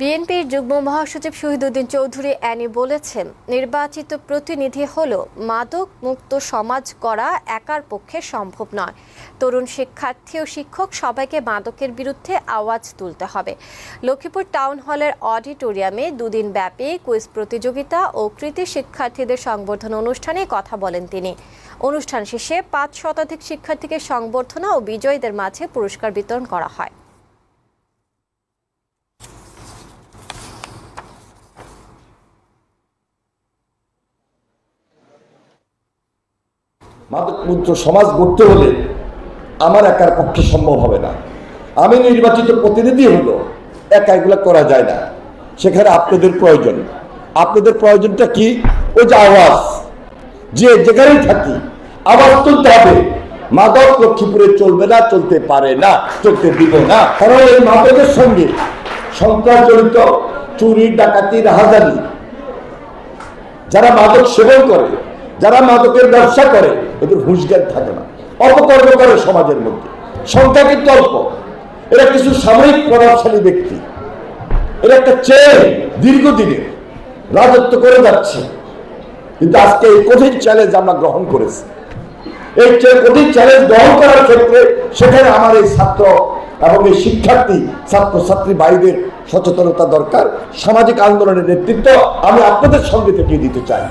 বিএনপির যুগ্ম মহাসচিব শহীদুদ্দিন চৌধুরী অ্যানি বলেছেন, নির্বাচিত প্রতিনিধি হল মাদক মুক্ত সমাজ করা একার পক্ষে সম্ভব নয়। তরুণ শিক্ষার্থী ও শিক্ষক সবাইকে মাদকের বিরুদ্ধে আওয়াজ তুলতে হবে। লক্ষ্মীপুর টাউন হলের অডিটোরিয়ামে দুদিন ব্যাপী কুইজ প্রতিযোগিতা ও কৃতি শিক্ষার্থীদের সংবর্ধনা অনুষ্ঠানে কথা বলেন তিনি। অনুষ্ঠান শেষে পাঁচ শতাধিক শিক্ষার্থীকে সংবর্ধনা ও বিজয়ীদের মাঝে পুরস্কার বিতরণ করা হয়। মাদকমুক্ত সমাজ গড়তে হলে আমার একার পক্ষে সম্ভব হবে না। আমি নির্বাচিত প্রতিনিধি হলো একা এগুলো করা যায় না। সেখানে আপনাদের প্রয়োজন। আপনাদের প্রয়োজনটা কি? ওই যে আওয়াজ। যে যেখানেই থাকি, আওয়াজ তুলতে হবে। মাদক লক্ষ্মীপুরে চলবে না, চলতে পারে না, চলতে দিব না। কারণ এই মাদকের সঙ্গে সন্ত্রাস জড়িত চুরি, ডাকাতি, রাহাজানি, যারা মাদক সেবন করে যারা মাদকের ব্যবসা করে, এদের হুঁশজ্ঞান থাকে না। অপকর্ম করে সমাজের মধ্যে। সংখ্যা কিন্তু অল্প। এরা কিছু সাময়িক প্রভাবশালী ব্যক্তি। এরা একটা চেয়ে দীর্ঘদিনের রাজত্ব করে যাচ্ছে। কিন্তু আজকে এই কঠিন চ্যালেঞ্জ আমরা গ্রহণ করেছি। এই কঠিন চ্যালেঞ্জ গ্রহণ করার ক্ষেত্রে সেখানে আমার এই ছাত্র এবং এই শিক্ষার্থী ছাত্র ছাত্রী ভাইদের সচেতনতা দরকার। সামাজিক আন্দোলনের নেতৃত্ব আমি আপনাদের সঙ্গে থেকে দিতে চাই।